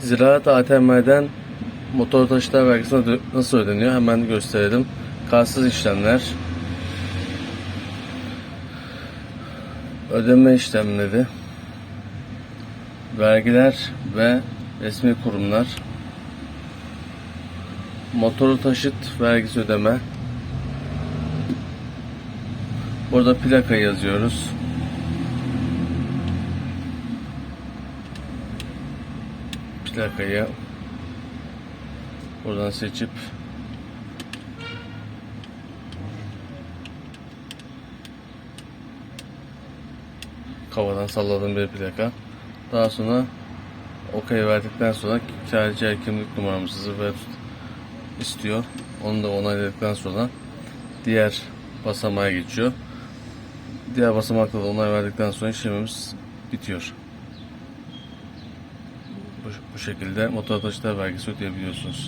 Ziraat ATM'den motor taşıtlar vergisi nasıl ödeniyor? Hemen gösterelim. Kartsız işlemler, ödeme işlemleri, vergiler ve resmi kurumlar, motoru taşıt vergisi ödeme, burada plaka yazıyoruz. Plakayı buradan seçip havadan salladığım bir plaka. Daha sonra OK verdikten sonra kârcı kimlik numaramızı ve istiyor. Onu da onayladıktan sonra diğer basamağa geçiyor. Diğer basamakta da onay verdikten sonra işlemimiz bitiyor. Bu, şekilde motor taşıtlar vergisi ödeyebiliyorsunuz.